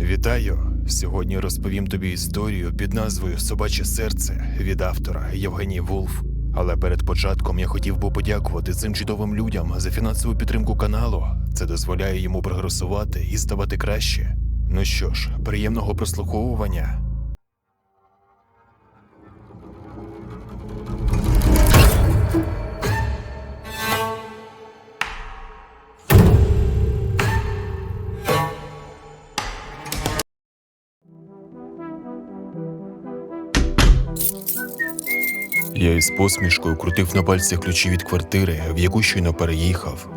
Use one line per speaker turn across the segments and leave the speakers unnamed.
Вітаю! Сьогодні розповім тобі історію під назвою Собаче серце від автора Євгеній Вулф. Але перед початком я хотів би подякувати цим чудовим людям за фінансову підтримку каналу. Це дозволяє йому прогресувати і ставати краще. Ну що ж, приємного прослуховування. Із посмішкою крутив на пальцях ключі від квартири, в яку щойно переїхав.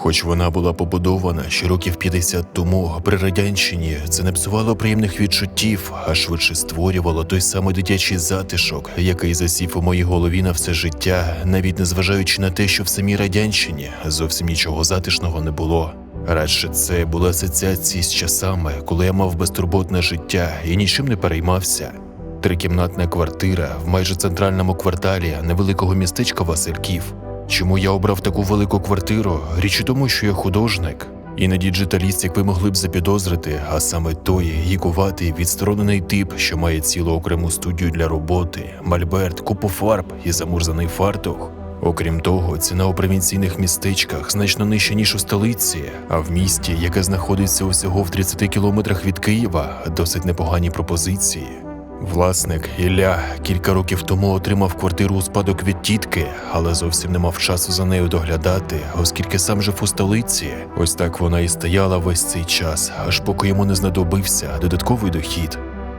Хоч вона була побудована ще років 50 тому, при радянщині це не псувало приємних відчуттів, а швидше створювало той самий дитячий затишок, який засів у моїй голові на все життя, навіть незважаючи на те, що в самій радянщині зовсім нічого затишного не було. Радше це були асоціації з часами, коли я мав безтурботне життя і нічим не переймався. Трикімнатна квартира в майже центральному кварталі невеликого містечка Васильків. Чому я обрав таку велику квартиру? Річ у тому, що я художник. І не діджиталіст, як ви могли б запідозрити, а саме той гікуватий відсторонений тип, що має цілу окрему студію для роботи, мальберт, купу фарб і замурзаний фартух. Окрім того, ціна у провінційних містечках значно нижча, ніж у столиці, а в місті, яке знаходиться усього в 30 кілометрах від Києва, досить непогані пропозиції. Власник Ілля кілька років тому отримав квартиру у спадок від тітки, але зовсім не мав часу за нею доглядати, оскільки сам жив у столиці. Ось так вона і стояла весь цей час, аж поки йому не знадобився додатковий дохід.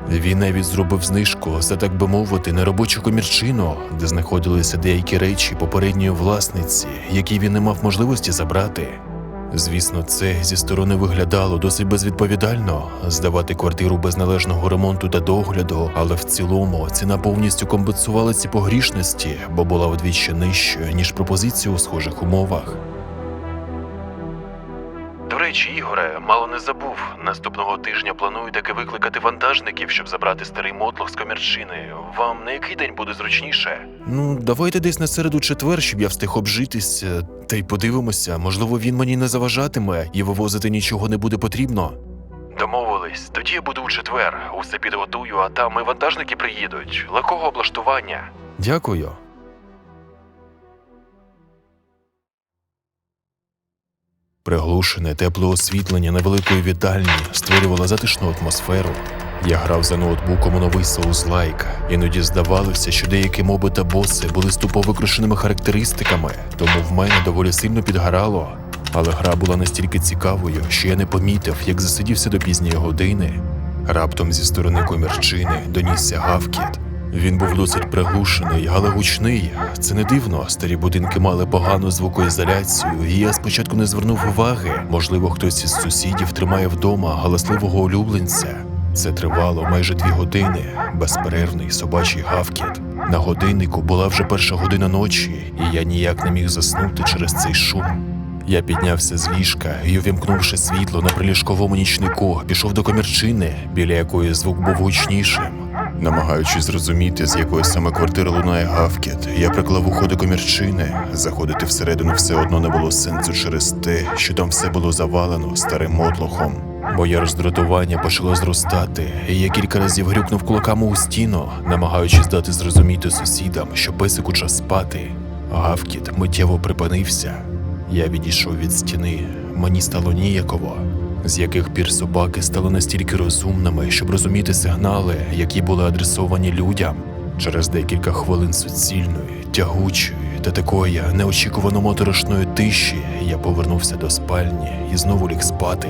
Він навіть зробив знижку за так би мовити неробочу комірчину, де знаходилися деякі речі попередньої власниці, які він не мав можливості забрати. Звісно, це зі сторони виглядало досить безвідповідально здавати квартиру без належного ремонту та догляду, але в цілому ціна повністю компенсувала ці погрішності, бо була вдвічі нижчою, ніж пропозиція у схожих умовах. Речі, Ігоре, мало не забув. Наступного тижня планую таки викликати вантажників, щоб забрати старий мотлох з комірчини. Вам на який день буде зручніше? Ну, давайте десь на середу четвер, щоб я встиг обжитися. Та й подивимося, можливо, він мені не заважатиме і вивозити нічого не буде потрібно. Домовились, тоді я буду у четвер. Усе підготую, а там і вантажники приїдуть. Легкого облаштування. Дякую. Приглушене тепле освітлення невеликої вітальні створювало затишну атмосферу. Я грав за ноутбуком у новий Souls Like. Іноді здавалося, що деякі моби та боси були з тупо викрушеними характеристиками, тому в мене доволі сильно підгорало. Але гра була настільки цікавою, що я не помітив, як засидівся до пізньої години. Раптом зі сторони комірчини донісся гавкіт. Він був досить приглушений, але гучний. Це не дивно. Старі будинки мали погану звукоізоляцію, і я спочатку не звернув уваги. Можливо, хтось із сусідів тримає вдома галасливого улюбленця. Це тривало майже дві години, безперервний собачий гавкіт. На годиннику була вже перша година ночі, і я ніяк не міг заснути через цей шум. Я піднявся з ліжка і, увімкнувши світло на приліжковому нічнику, пішов до комірчини, біля якої звук був гучнішим. Намагаючись зрозуміти, з якої саме квартири лунає гавкіт, я приклав ухо до комірчини. Заходити всередину все одно не було сенсу через те, що там все було завалено старим мотлохом. Моє роздратування почало зростати, і я кілька разів грюкнув кулаками у стіну, намагаючись дати зрозуміти сусідам, що песику час спати. Гавкіт миттєво припинився. Я відійшов від стіни, мені стало ніяково. З яких пір собаки стали настільки розумними, щоб розуміти сигнали, які були адресовані людям. Через декілька хвилин суцільної, тягучої та такої неочікувано моторошної тиші я повернувся до спальні і знову ліг спати.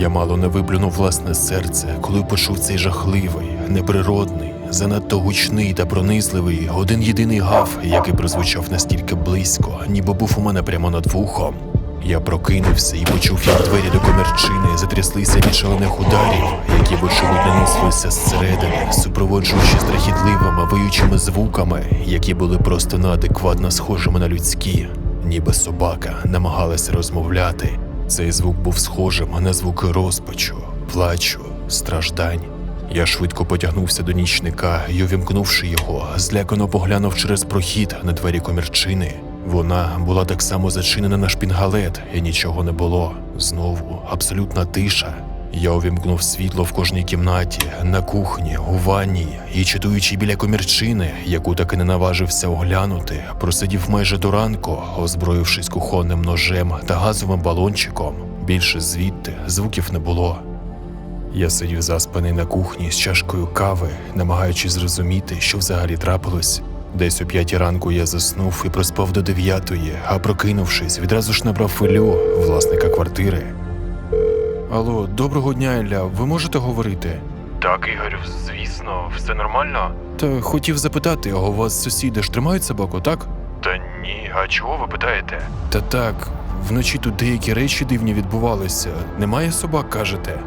Я мало не виплюнув власне серце, коли почув цей жахливий, неприродний, занадто гучний та пронизливий один єдиний гав, який прозвучав настільки близько, ніби був у мене прямо над вухом. Я прокинувся і почув, як двері до комірчини затряслися від шалених ударів, які вочевидь наносилися зсередини, супроводжуючи страхітливими виючими звуками, які були просто неадекватно схожими на людські, ніби собака намагалася розмовляти. Цей звук був схожим на звуки розпачу, плачу, страждань. Я швидко потягнувся до нічника і, увімкнувши його, злякано поглянув через прохід на двері комірчини. Вона була так само зачинена на шпінгалет, і нічого не було. Знову абсолютна тиша. Я увімкнув світло в кожній кімнаті, на кухні, у ванні і, читуючи біля комірчини, яку таки не наважився оглянути, просидів майже до ранку, озброївшись кухонним ножем та газовим балончиком. Більше звідти звуків не було. Я сидів заспаний на кухні з чашкою кави, намагаючись зрозуміти, що взагалі трапилось. Десь о п'ятій ранку я заснув і проспав до дев'ятої, а прокинувшись, відразу ж набрав Іллю, власника квартири. Алло, доброго дня, Ілля, ви можете говорити? Так, Ігор, звісно, все нормально. Та хотів запитати, а у вас сусіди ж тримають собаку, так? Та ні, а чого ви питаєте? Та так, вночі тут деякі речі дивні відбувалися. Немає собак, кажете?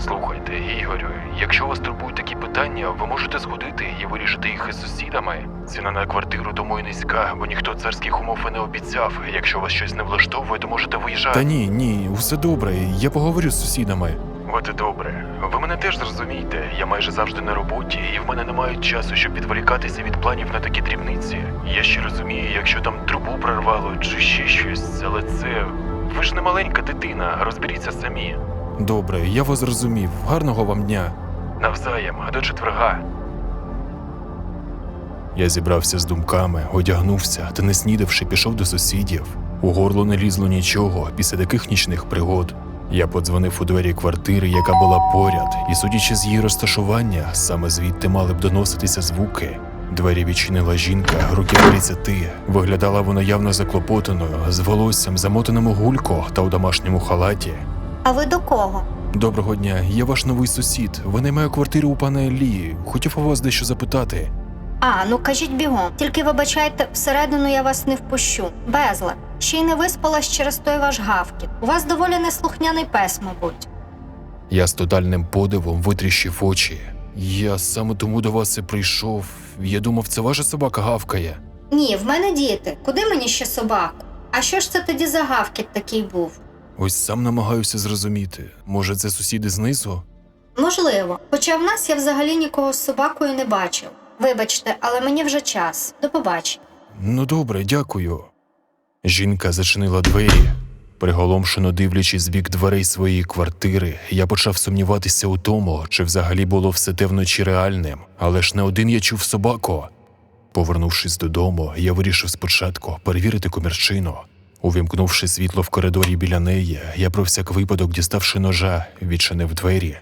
Слухайте, Ігорю, якщо вас турбують такі питання, ви можете сходити і вирішити їх із сусідами. Ціна на квартиру тому і низька, бо ніхто царських умов і не обіцяв. Якщо вас щось не влаштовує, то можете виїжджати. Та ні, ні, все добре. Я поговорю з сусідами. От і добре. Ви мене теж зрозумієте. Я майже завжди на роботі, і в мене немає часу, щоб відволікатися від планів на такі дрібниці. Я ще розумію, якщо там трубу прорвало чи ще щось, але це. Ви ж не маленька дитина, розберіться самі. Добре, я вас зрозумів. Гарного вам дня. Навзаєм, а до четверга. Я зібрався з думками, одягнувся та, не снідавши, пішов до сусідів. У горло не лізло нічого після таких нічних пригод. Я подзвонив у двері квартири, яка була поряд, і, судячи з її розташування, саме звідти мали б доноситися звуки. Двері відчинила жінка, років 30. Виглядала вона явно заклопотаною, з волоссям, замотаним у гулько та у домашньому халаті.
А ви до кого?
Доброго дня, я ваш новий сусід. Винаймаю квартиру у пана Елії. Хотів у вас дещо запитати.
А, ну кажіть бігом. Тільки вибачайте, всередину я вас не впущу. Безла. Ще й не виспалась через той ваш гавкіт. У вас доволі неслухняний пес, мабуть.
Я з тотальним подивом витріщив очі. Я саме тому до вас і прийшов. Я думав, це ваша собака гавкає.
Ні, в мене діти. Куди мені ще собаку? А що ж це тоді за гавкіт такий був?
Ось сам намагаюся зрозуміти. Може, це сусіди знизу?
Можливо. Хоча в нас я взагалі нікого з собакою не бачив. Вибачте, але мені вже час. До побачення.
Ну добре, дякую. Жінка зачинила двері. Приголомшено дивлячись з бік дверей своєї квартири, я почав сумніватися у тому, чи взагалі було все те вночі реальним, але ж не один я чув собаку. Повернувшись додому, я вирішив спочатку перевірити комірчину. Увімкнувши світло в коридорі біля неї, я про всяк випадок, діставши ножа, відчинив двері.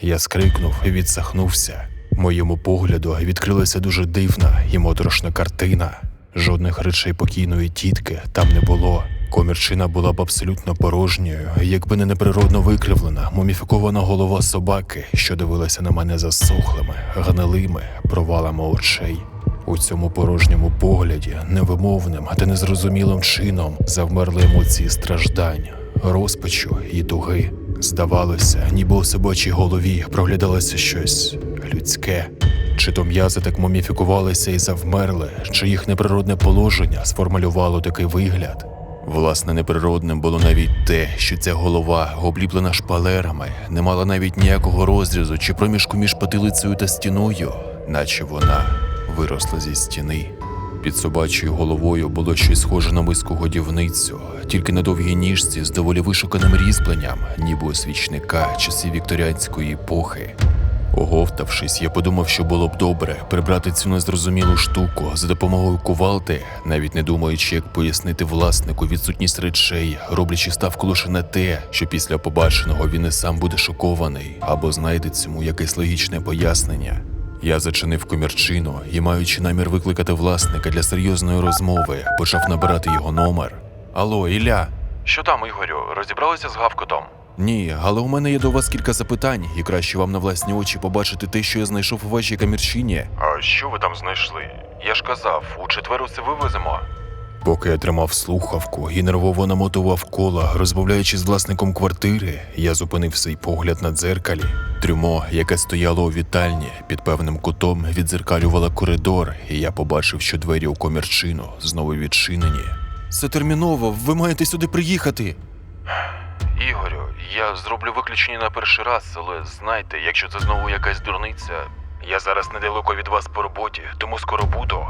Я скрикнув і відсахнувся. Моєму погляду відкрилася дуже дивна і моторошна картина. Жодних речей покійної тітки там не було. Комірчина була б абсолютно порожньою, якби не неприродно викривлена, муміфікована голова собаки, що дивилася на мене засохлими, гнилими провалами очей. У цьому порожньому погляді, невимовним та незрозумілим чином завмерли емоції страждань, розпачу і туги. Здавалося, ніби у собачій голові проглядалося щось людське. Чи то м'язи так муміфікувалися і завмерли, чи їх неприродне положення сформулювало такий вигляд. Власне, неприродним було навіть те, що ця голова, обліплена шпалерами, не мала навіть ніякого розрізу чи проміжку між потилицею та стіною, наче вона виросла зі стіни. Під собачою головою було щось схоже на миску годівницю, тільки на довгій ніжці з доволі вишуканим різьбленням, ніби у свічника часів вікторіанської епохи. Оговтавшись, я подумав, що було б добре прибрати цю незрозумілу штуку за допомогою кувалди, навіть не думаючи, як пояснити власнику відсутність речей, роблячи ставку лише на те, що після побаченого він і сам буде шокований або знайде цьому якесь логічне пояснення. Я зачинив комірчину і, маючи намір викликати власника для серйозної розмови, почав набирати його номер. Алло, Ілля. Що там, Ігорю? Розібралися з гавкотом? Ні, але у мене є до вас кілька запитань, і краще вам на власні очі побачити те, що я знайшов у вашій камірчині. А що ви там знайшли? Я ж казав, у четвер усе вивеземо. Поки я тримав слухавку і нервово намотував кола, розмовляючи з власником квартири, я зупинив свій погляд на дзеркалі. Трюмо, яке стояло у вітальні, під певним кутом відзеркалювала коридор, і я побачив, що двері у комірчину знову відчинені. Це терміново, ви маєте сюди приїхати. Ігорю, я зроблю виключення на перший раз, але знайте, якщо це знову якась дурниця, я зараз недалеко від вас по роботі, тому скоро буду.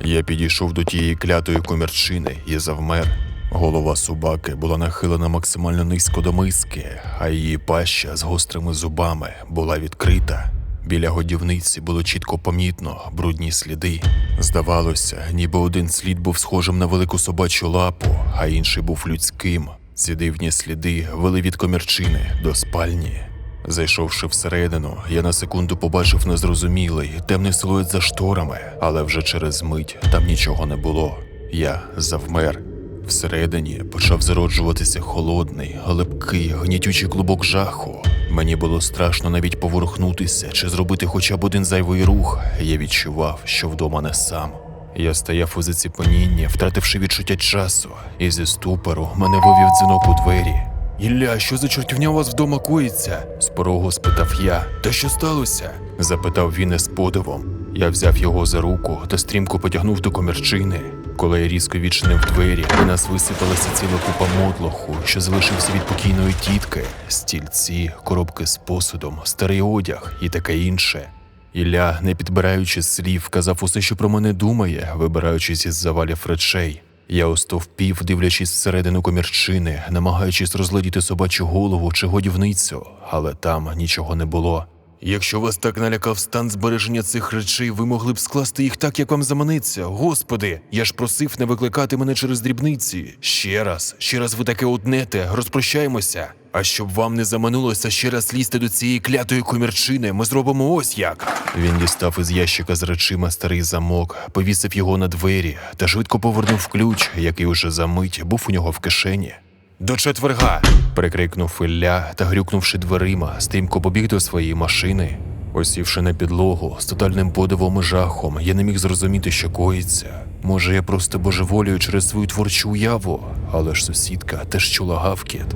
Я підійшов до тієї клятої комірчини і завмер. Голова собаки була нахилена максимально низько до миски, а її паща з гострими зубами була відкрита. Біля годівниці було чітко помітно брудні сліди. Здавалося, ніби один слід був схожим на велику собачу лапу, а інший був людським. Ці дивні сліди вели від комірчини до спальні. Зайшовши всередину, я на секунду побачив незрозумілий темний силует за шторами, але вже через мить там нічого не було. Я завмер. Всередині почав зароджуватися холодний, липкий, гнітючий клубок жаху. Мені було страшно навіть поворухнутися чи зробити хоча б один зайвий рух. Я відчував, що вдома не сам. Я стояв у заціпанінні, втративши відчуття часу, і зі ступору мене вивів дзвінок у двері. Ілля, що за чортівня у вас вдома коїться? з порогу спитав я. Та що сталося? запитав він із подивом. Я взяв його за руку та стрімко потягнув до комірчини. Коли я різко відчинив двері, на нас висипалася ціла купа мотлоху, що залишився від покійної тітки, стільці, коробки з посудом, старий одяг і таке інше. Ілля, не підбираючи слів, казав усе, що про мене думає, вибираючись із завалів речей. Я остовпів, дивлячись всередину комірчини, намагаючись розглядіти собачу голову чи годівницю, але там нічого не було. Якщо вас так налякав стан збереження цих речей, ви могли б скласти їх так, як вам заманеться. Господи, я ж просив не викликати мене через дрібниці. Ще раз, ще раз ви таке однете, розпрощаємося. А щоб вам не заманулося ще раз лізти до цієї клятої комірчини, ми зробимо ось як. Він дістав із ящика з речима старий замок, повісив його на двері та швидко повернув ключ, який уже за мить був у нього в кишені. До четверга. прикрикнув Ілля та, грюкнувши дверима, стрімко побіг до своєї машини. Осівши на підлогу з тотальним подивом і жахом, я не міг зрозуміти, що коїться. Може, я просто божеволюю через свою творчу уяву, але ж сусідка теж чула гавкіт.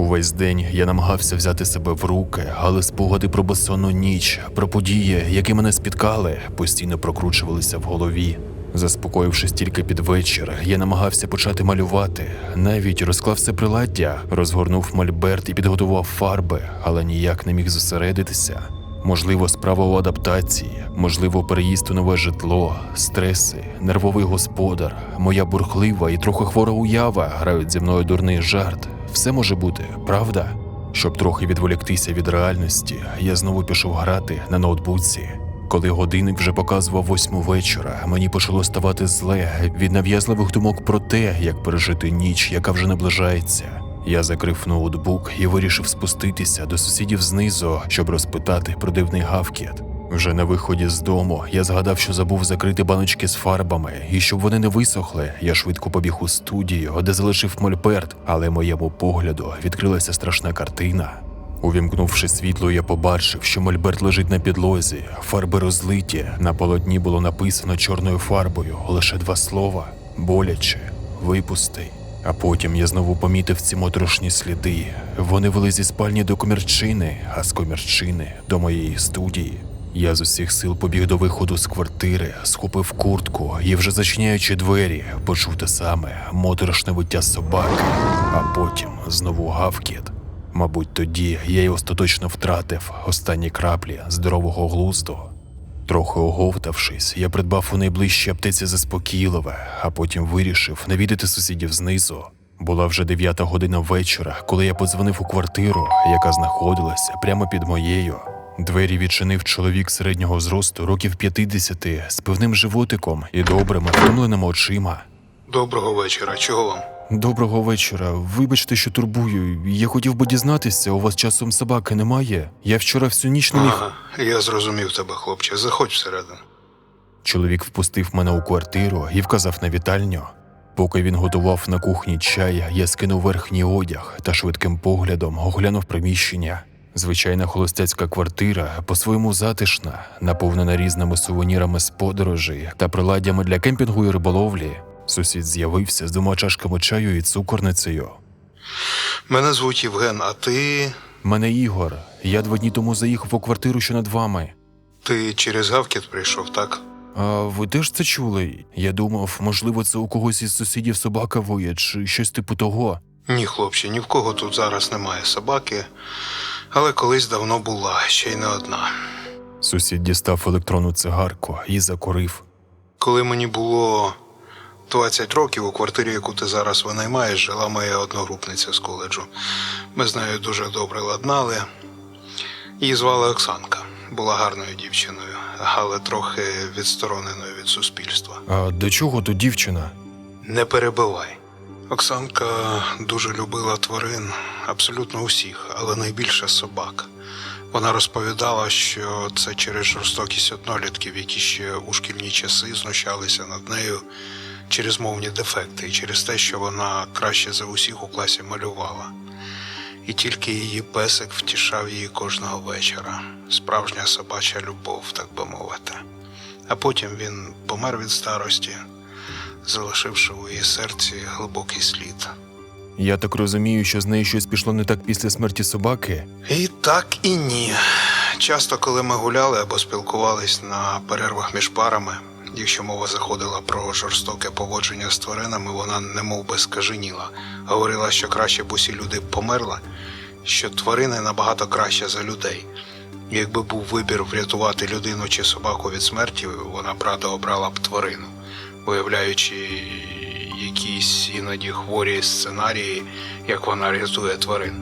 Увесь день я намагався взяти себе в руки, але спогади про безсонну ніч, про події, які мене спіткали, постійно прокручувалися в голові. Заспокоївшись тільки під вечір, я намагався почати малювати. Навіть розклав все приладдя, розгорнув мольберт і підготував фарби, але ніяк не міг зосередитися. Можливо, справа у адаптації, можливо, переїзд у нове житло, стреси, нервовий господар, моя бурхлива і трохи хвора уява грають зі мною дурний жарт. Все може бути, правда? Щоб трохи відволіктися від реальності, я знову пішов грати на ноутбуці. Коли годинник вже показував восьму вечора, мені почало ставати зле від нав'язливих думок про те, як пережити ніч, яка вже наближається. Я закрив ноутбук і вирішив спуститися до сусідів знизу, щоб розпитати про дивний гавкіт. Вже на виході з дому я згадав, що забув закрити баночки з фарбами, і щоб вони не висохли, я швидко побіг у студію, де залишив мольберт, але моєму погляду відкрилася страшна картина. Увімкнувши світло, я побачив, що мольберт лежить на підлозі, фарби розлиті. На полотні було написано чорною фарбою лише два слова: боляче, випусти. А потім я знову помітив ці моторошні сліди. Вони вели зі спальні до комірчини, а з комірчини до моєї студії. Я з усіх сил побіг до виходу з квартири, схопив куртку і, вже зачиняючи двері, почув те саме моторошне виття собаки, а потім знову гавкіт. Мабуть, тоді я й остаточно втратив останні краплі здорового глузду. Трохи оговтавшись, я придбав у найближчій аптеці заспокійливе, а потім вирішив навідати сусідів знизу. Була вже дев'ята година вечора, коли я подзвонив у квартиру, яка знаходилася прямо під моєю. Двері відчинив чоловік середнього зросту, років 50, з пивним животиком і добрими, втомленими очима.
Доброго вечора. Чого вам?
Доброго вечора. Вибачте, що турбую. Я хотів би дізнатися, у вас часом собаки немає. Я вчора всю ніч не міг.
Ага, я зрозумів тебе, хлопче. Заходь всередину.
Чоловік впустив мене у квартиру і вказав на вітальню. Поки він готував на кухні чай, я скинув верхній одяг та швидким поглядом оглянув приміщення. Звичайна холостяцька квартира, по-своєму затишна, наповнена різними сувенірами з подорожей та приладдями для кемпінгу і риболовлі. Сусід з'явився з двома чашками чаю і цукорницею.
Мене звуть Євген, а ти.
Мене Ігор. Я два дні тому заїхав у квартиру, що над вами.
Ти через гавкіт прийшов, так?
А ви теж це чули? Я думав, можливо, це у когось із сусідів собака воє чи щось типу того.
Ні, хлопче, ні в кого тут зараз немає собаки, але колись давно була, ще й не одна.
Сусід дістав електронну цигарку і закурив.
Коли мені було 20 років у квартирі, яку ти зараз винаймаєш, жила моя одногрупниця з коледжу. Ми з нею дуже добре ладнали. Її звали Оксанка. Була гарною дівчиною, але трохи відстороненою від суспільства.
А до чого тут дівчина?
Не перебивай. Оксанка дуже любила тварин, абсолютно усіх, але найбільше собак. Вона розповідала, що це через жорстокість однолітків, які ще у шкільні часи знущалися над нею через мовні дефекти і через те, що вона краще за усіх у класі малювала. І тільки її песик втішав її кожного вечора. Справжня собача любов, так би мовити. А потім він помер від старості, залишивши у її серці глибокий слід.
Я так розумію, що з нею щось пішло не так після смерті собаки.
І так і ні. Часто, коли ми гуляли або спілкувались на перервах між парами, якщо мова заходила про жорстоке поводження з тваринами, вона немов би скаженіла, говорила, що краще б усі люди померли, що тварини набагато краще за людей. Якби був вибір врятувати людину чи собаку від смерті, вона б радо обрала б тварину, виявляючи якісь іноді хворі сценарії, як вона рятує тварин.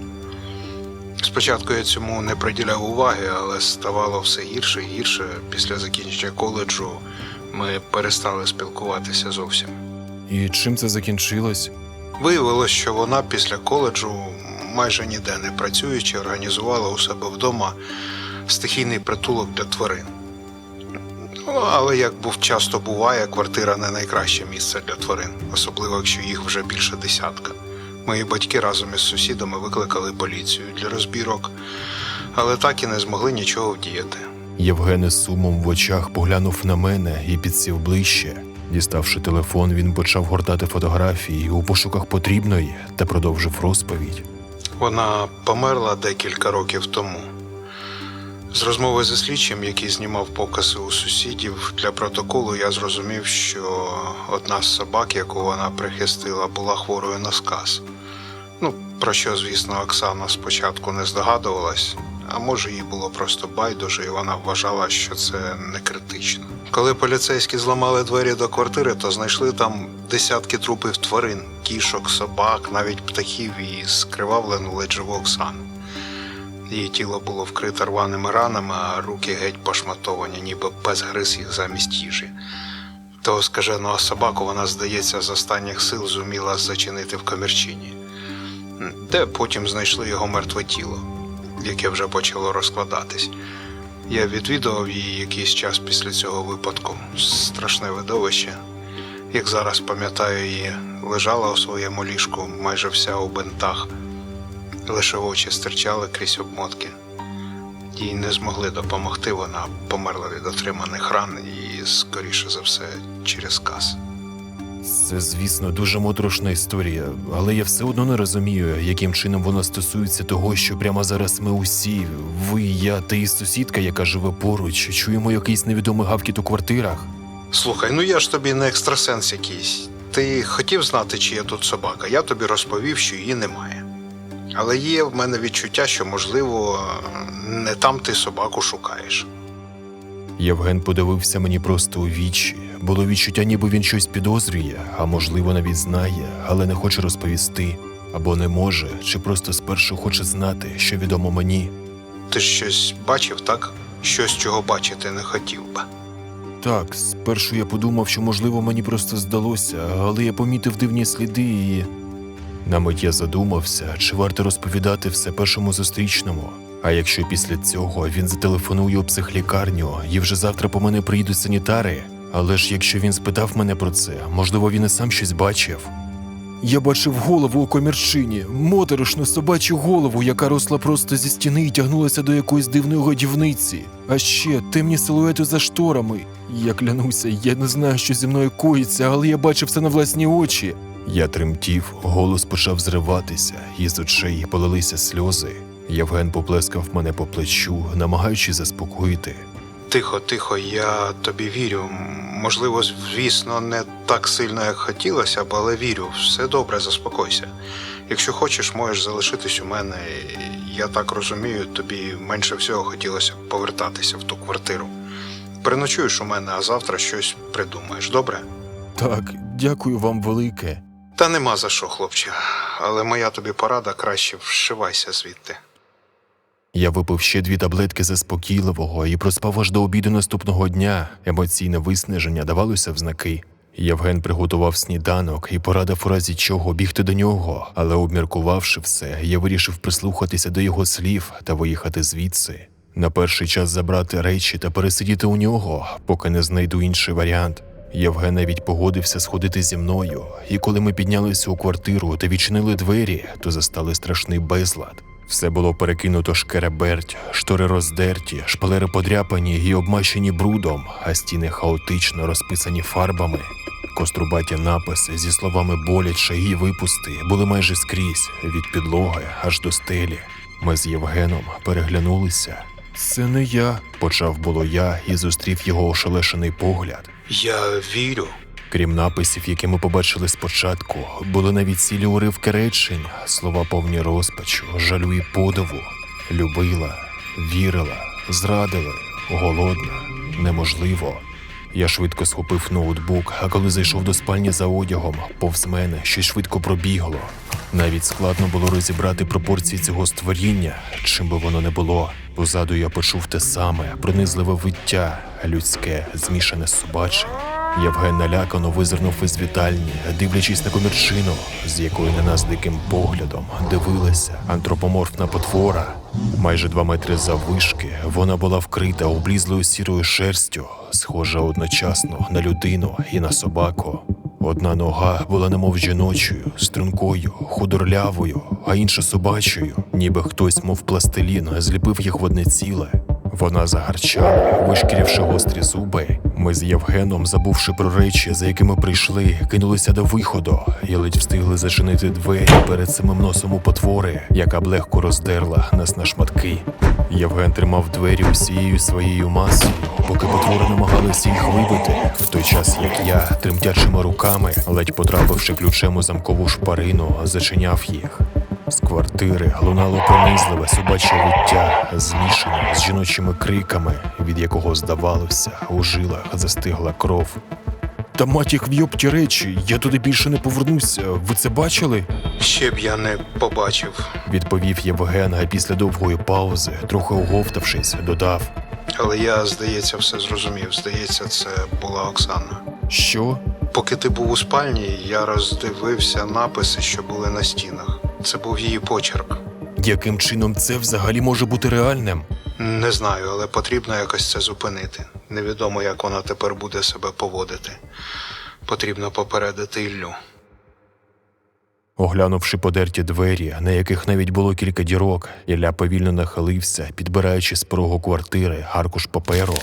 Спочатку я цьому не приділяв уваги, але ставало все гірше і гірше. Після закінчення коледжу ми перестали спілкуватися зовсім.
І чим це закінчилось?
Виявилось, що вона після коледжу, майже ніде не працюючи, організувала у себе вдома стихійний притулок для тварин. Ну, але як був часто буває, квартира не найкраще місце для тварин, особливо якщо їх вже більше десятка. Мої батьки разом із сусідами викликали поліцію для розбірок, але так і не змогли нічого вдіяти.
Євген із сумом в очах поглянув на мене і підсів ближче. Діставши телефон, він почав гортати фотографії у пошуках потрібної та продовжив розповідь.
Вона померла декілька років тому. З розмови зі слідчим, який знімав покази у сусідів для протоколу, я зрозумів, що одна з собак, яку вона прихистила, була хворою на сказ. Ну, про що, звісно, Оксана спочатку не здогадувалась, а може, їй було просто байдуже, і вона вважала, що це не критично. Коли поліцейські зламали двері до квартири, то знайшли там десятки трупів тварин, кішок, собак, навіть птахів і скривавлену ледь живу Оксану. Її тіло було вкрите рваними ранами, а руки геть пошматовані, ніби пес гриз їх замість їжі. Того скаженого собаку вона, здається, з останніх сил зуміла зачинити в комірчині, де потім знайшли його мертве тіло, яке вже почало розкладатись. Я відвідував її якийсь час після цього випадку. Страшне видовище. Як зараз пам'ятаю її, лежала у своєму ліжку майже вся у бинтах. Лише очі стирчали крізь обмотки. Їй не змогли допомогти, вона померла від отриманих ран і, скоріше за все, через каз.
Це, звісно, дуже моторошна історія, але я все одно не розумію, яким чином вона стосується того, що прямо зараз ми усі, ви, я та і сусідка, яка живе поруч, чуємо якийсь невідомий гавкіт у квартирах.
Слухай, ну я ж тобі не екстрасенс якийсь. Ти хотів знати, чи є тут собака. Я тобі розповів, що її немає. Але є в мене відчуття, що, можливо, не там ти собаку шукаєш.
Євген подивився мені просто у вічі. Було відчуття, ніби він щось підозрює, а можливо навіть знає, але не хоче розповісти, або не може, чи просто спершу хоче знати, що відомо мені.
Ти ж щось бачив, так? Щось, чого бачити не хотів би.
Так, спершу я подумав, що можливо мені просто здалося, але я помітив дивні сліди і. На мить я задумався, чи варто розповідати все першому зустрічному. А якщо після цього він зателефонує у психлікарню і вже завтра по мене приїдуть санітари. Але ж якщо він спитав мене про це, можливо, він і сам щось бачив. Я бачив голову у комірчині, моторошну собачу голову, яка росла просто зі стіни і тягнулася до якоїсь дивної годівниці. А ще темні силуети за шторами. Я клянуся, я не знаю, що зі мною коїться, але я бачив це на власні очі. Я тремтів, голос почав зриватися, і очей полилися сльози. Євген поплескав мене по плечу, намагаючись заспокоїти.
Тихо, тихо, я тобі вірю. Можливо, звісно, не так сильно, як хотілося б, але вірю. Все добре, заспокойся. Якщо хочеш, можеш залишитись у мене. Я так розумію, тобі менше всього хотілося б повертатися в ту квартиру. Переночуєш у мене, а завтра щось придумаєш, добре?
Так, дякую вам велике.
Та нема за що, хлопче. Але моя тобі порада краще вшивайся звідти.
Я випив ще дві таблетки заспокійливого і проспав аж до обіду наступного дня. Емоційне виснаження давалося в знаки. Євген приготував сніданок і порадив у разі чого бігти до нього, але обміркувавши все, я вирішив прислухатися до його слів та виїхати звідси. На перший час забрати речі та пересидіти у нього, поки не знайду інший варіант. Євген навіть погодився сходити зі мною, і коли ми піднялися у квартиру та відчинили двері, то застали страшний безлад. Все було перекинуто шкереберть, штори роздерті, шпалери подряпані і обмащені брудом, а стіни хаотично розписані фарбами. Кострубаті написи зі словами боляче і випусти були майже скрізь від підлоги аж до стелі. Ми з Євгеном переглянулися. Це не я, почав було я і зустрів його ошелешений погляд.
Я вірю.
Крім написів, які ми побачили спочатку, були навіть цілі уривки речень, слова повні розпачу, жалю і подиву. Любила, вірила, зрадила, голодна, неможливо. Я швидко схопив ноутбук, а коли зайшов до спальні за одягом, повз мене щось швидко пробігло. Навіть складно було розібрати пропорції цього створіння, чим би воно не було. Позаду я почув те саме пронизливе виття, людське, змішане з собачим. Євген налякано визирнув із вітальні, дивлячись на комірчину, з якою на нас диким поглядом дивилася антропоморфна потвора. Майже два метри заввишки вона була вкрита облізлою сірою шерстю, схожа одночасно на людину і на собаку. Одна нога була немов жіночою, стрункою, худорлявою, а інша собачою, ніби хтось, мов пластилін, зліпив їх в одне ціле. Вона загарчала, вишкіривши гострі зуби. Ми з Євгеном, забувши про речі, за якими прийшли, кинулися до виходу і ледь встигли зачинити двері перед самим носом у потвори, яка б легко роздерла нас на шматки. Євген тримав двері усією своєю масою, поки потвори намагалися їх вибити, в той час як я, тремтячими руками, ледь потрапивши ключем у замкову шпарину, зачиняв їх. З квартири лунало пронизливе собаче виття, змішане з жіночими криками, від якого, здавалося, у жилах застигла кров. Та мать їх в'єб ті речі, я туди більше не повернуся. Ви це бачили?
Ще б я не побачив.
відповів Євген, а після довгої паузи, трохи оговтавшись, додав:
Але я, здається, все зрозумів. Здається, це була Оксана.
Що?
Поки ти був у спальні, я роздивився написи, що були на стінах. Це був її почерк.
Яким чином це взагалі може бути реальним?
Не знаю, але потрібно якось це зупинити. Невідомо, як вона тепер буде себе поводити. Потрібно попередити Іллю.
Оглянувши подерті двері, на яких навіть було кілька дірок, Ілля повільно нахилився, підбираючи з порогу квартири аркуш паперу.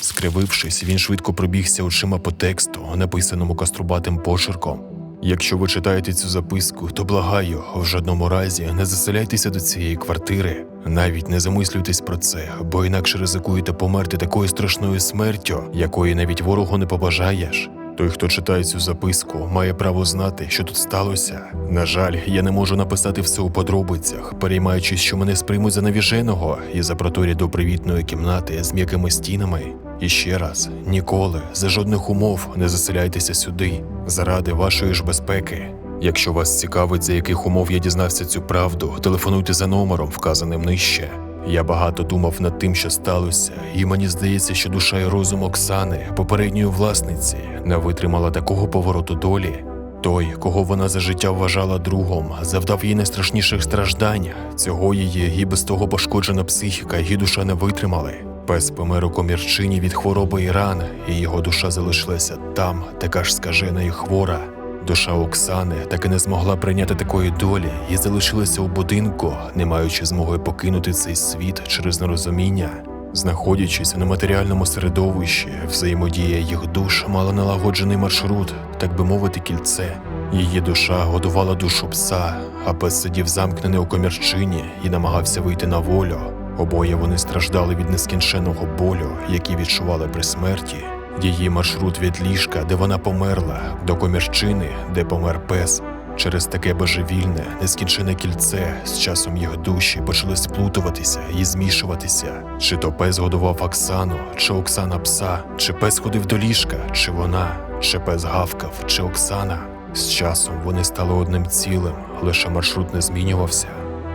Скривившись, він швидко пробігся очима по тексту, написаному каструбатим почерком. Якщо ви читаєте цю записку, то благаю, в жодному разі не заселяйтеся до цієї квартири. Навіть не замислюйтесь про це, бо інакше ризикуєте померти такою страшною смертю, якої навіть ворогу не побажаєш. Той, хто читає цю записку, має право знати, що тут сталося. На жаль, я не можу написати все у подробицях, переймаючись, що мене сприймуть за навіженого і запроторять до привітної кімнати з м'якими стінами. І ще раз, ніколи, за жодних умов не заселяйтеся сюди, заради вашої ж безпеки. Якщо вас цікавить, за яких умов я дізнався цю правду, телефонуйте за номером, вказаним нижче. Я багато думав над тим, що сталося, і мені здається, що душа і розум Оксани, попередньої власниці, не витримала такого повороту долі. Той, кого вона за життя вважала другом, завдав їй найстрашніших страждань. Цього її і без того пошкоджена психіка і душа не витримали. Пес помер у комірчині від хвороби і ран, і його душа залишилася там, така ж скажена і хвора. Душа Оксани так і не змогла прийняти такої долі і залишилася у будинку, не маючи змоги покинути цей світ через нерозуміння. Знаходячись у нематеріальному середовищі, взаємодія їх душ мала налагоджений маршрут, так би мовити, кільце. Її душа годувала душу пса, а пес сидів замкнений у комірчині і намагався вийти на волю. Обоє вони страждали від нескінченного болю, який відчували при смерті. Її маршрут від ліжка, де вона померла, до комірчини, де помер пес. Через таке божевільне, нескінчене кільце з часом їх душі почали сплутуватися і змішуватися. Чи то пес годував Оксану, чи Оксана пса, чи пес ходив до ліжка, чи вона. чи пес гавкав, чи Оксана. З часом вони стали одним цілим, лише маршрут не змінювався,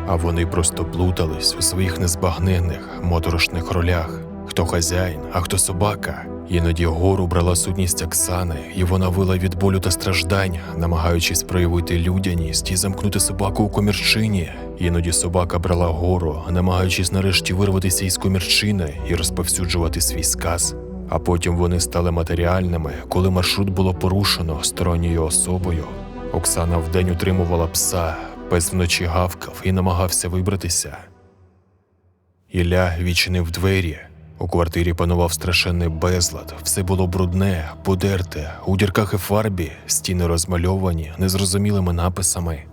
а вони просто плутались у своїх незбагненних моторошних ролях. Хто хазяїн, а хто собака. Іноді гору брала сутність Оксани, і вона вила від болю та страждань, намагаючись проявити людяність і замкнути собаку у комірчині. Іноді собака брала гору, намагаючись нарешті вирватися із комірчини і розповсюджувати свій сказ. А потім вони стали матеріальними, коли маршрут було порушено сторонньою особою. Оксана вдень утримувала пса, пес вночі гавкав і намагався вибратися. Ілля відчинив двері. У квартирі панував страшенний безлад, все було брудне, подерте, у дірках і фарбі, стіни розмальовані незрозумілими написами.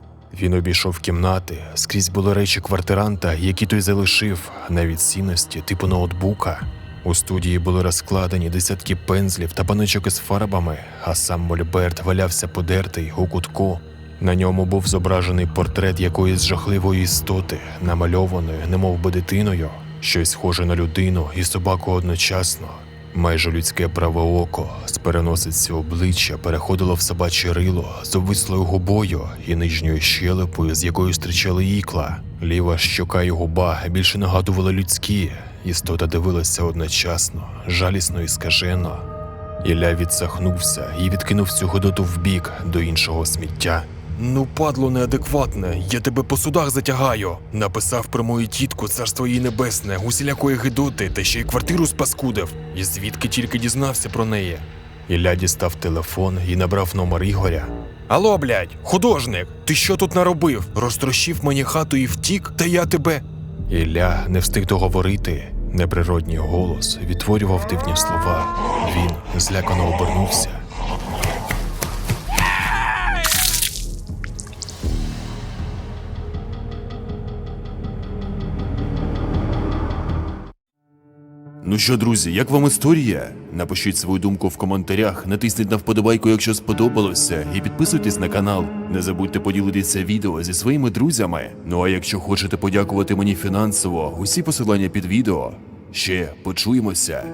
Він обійшов кімнати, скрізь були речі квартиранта, які той залишив, навіть цінності, типу ноутбука. У студії були розкладені десятки пензлів та паничок із фарбами, а сам Мольберт валявся подертий у кутку. На ньому був зображений портрет якоїсь жахливої істоти, намальованої, немов би дитиною, щось схоже на людину і собаку одночасно. Майже людське праве око з переносиці обличчя переходило в собаче рило з обвислою губою і нижньою щелепою, з якою стирчали ікла. Ліва щока і губа більше нагадували людські. Істота дивилася одночасно, жалісно і скажено. Ілля відсахнувся і відкинув цю годоту вбік до іншого сміття. Ну, падло неадекватне, я тебе по судах затягаю. Написав про мою тітку, царство їй небесне, усілякої гидоти, та ще й квартиру спаскудив. І звідки тільки дізнався про неї. Ілля дістав телефон і набрав номер Ігоря. Алло, блядь, художник, ти що тут наробив? Розтрощив мені хату і втік, та я тебе. Ілля не встиг договорити. Неприродній голос відтворював дивні слова. Він злякано обернувся.
Ну що, друзі, як вам історія? Напишіть свою думку в коментарях, натисніть на вподобайку, якщо сподобалося, і підписуйтесь на канал. Не забудьте поділитися відео зі своїми друзями. Ну а якщо хочете подякувати мені фінансово, усі посилання під відео. Ще почуємося.